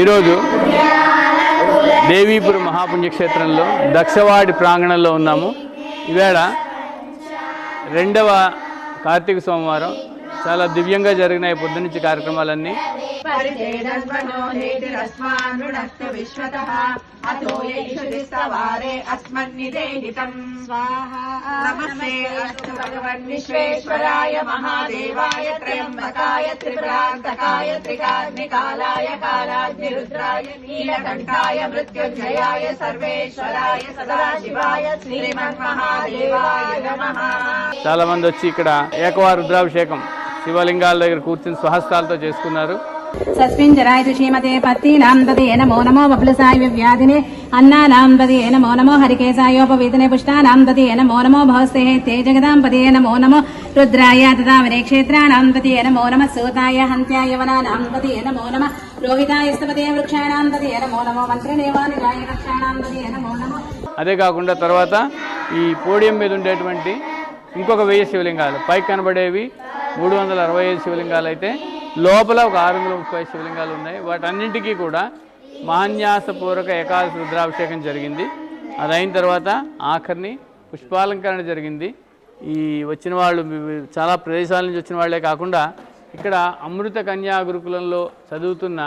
ఈరోజు దేవీపురం మహాపుణ్యక్షేత్రంలో దక్షవాడి ప్రాంగణంలో ఉన్నాము. ఈవేళ రెండవ కార్తీక సోమవారం. చాలా దివ్యంగా జరిగినాయి పొద్దునుంచి కార్యక్రమాలన్నీ. విశ్వేశ్వరాయ మహాదేవాయ త్రయంబకాయ మృత్యుంజయాయ సర్వేశ్వరాయ సదాశివాయ చాలా మంది వచ్చి ఇక్కడ ఏకవారు రుద్రాభిషేకం శివలింగాల దగ్గర కూర్చుని స్వహస్తాలతో చేసుకున్నారు. సస్మిన్ జరాయతు శ్రీమతే పత్తీనాం తదే నమో నమో బహుళసాయ వ్యాధినే అన్నానాం తదే నమో నమో హరికేశాయోపవీతనే పుష్టానాం తదే నమో నమో భవస్తే తే జగదాం పదే నమో నమో రుద్రాయ తదావరే క్షేత్రాణాం తదే నమో నమ సూతాయ హంత్యాయ వనానాం తదే నమో నమ రోహితాయ స్తపదే వృక్షాణాం నమో నమో నమో నమో. అదే కాకుండా తర్వాత ఈ పోడియం మీద ఉండేటువంటి ఇంకొక వెయ్యి శివలింగాలు పైకి కనబడేవి మూడు వందల అరవై ఐదు శివలింగాలు అయితే లోపల ఒక ఆరు వందల ముప్పై శివలింగాలు ఉన్నాయి వాటన్నింటికీ కూడా మహాన్యాసపూర్వక ఏకాదశి రుద్రాభిషేకం జరిగింది. అది అయిన తర్వాత ఆఖరిని పుష్పాలంకరణ జరిగింది. ఈ వచ్చిన వాళ్ళు చాలా ప్రదేశాల నుంచి వచ్చిన వాళ్ళే కాకుండా ఇక్కడ అమృత కన్యా గురుకులంలో చదువుతున్న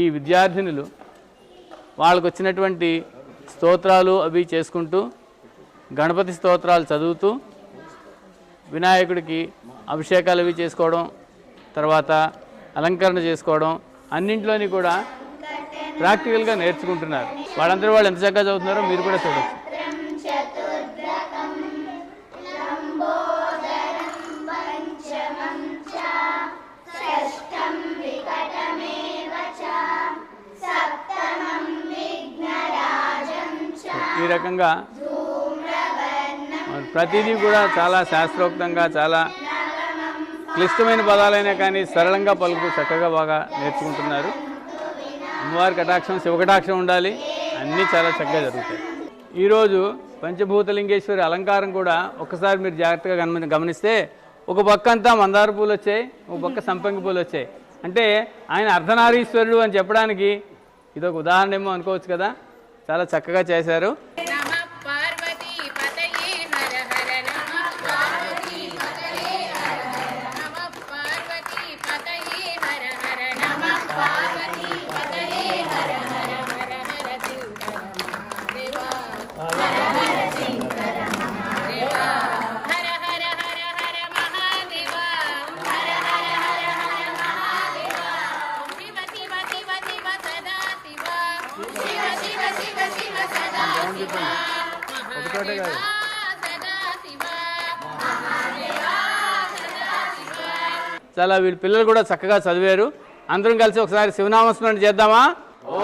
ఈ విద్యార్థినులు వాళ్ళకు వచ్చినటువంటి స్తోత్రాలు అవి చేసుకుంటూ గణపతి స్తోత్రాలు చదువుతూ వినాయకుడికి అభిషేకాలు అవి చేసుకోవడం తర్వాత అలంకరణ చేసుకోవడం అన్నింటిలోని కూడా ప్రాక్టికల్గా నేర్చుకుంటున్నారు. వాళ్ళందరూ వాళ్ళు ఎంత చక్కగా చదువుతున్నారో మీరు కూడా చూడవచ్చు ఈ రకంగా ప్రతిదీ కూడా చాలా శాస్త్రోక్తంగా చాలా క్లిష్టమైన పదాలైనా కానీ సరళంగా పలుకు చక్కగా బాగా నేర్చుకుంటున్నారు. అమ్మవారి కటాక్షం శివకటాక్షం ఉండాలి. అన్నీ చాలా చక్కగా జరుగుతాయి. ఈరోజు పంచభూతలింగేశ్వరి అలంకారం కూడా ఒకసారి మీరు జాగ్రత్తగా గమని గమనిస్తే ఒక పక్క అంతా మందార పూలు వచ్చాయి ఒక పక్క సంపంగి పూలు వచ్చాయి అంటే ఆయన అర్ధనారీశ్వరుడు అని చెప్పడానికి ఇదొక ఉదాహరణ ఏమో అనుకోవచ్చు కదా. చాలా చక్కగా చేశారు. చాలా వీళ్ళ పిల్లలు కూడా చక్కగా చదివారు. అందరం కలిసి ఒకసారి శివనామస్మరణ చేద్దామా? ఓ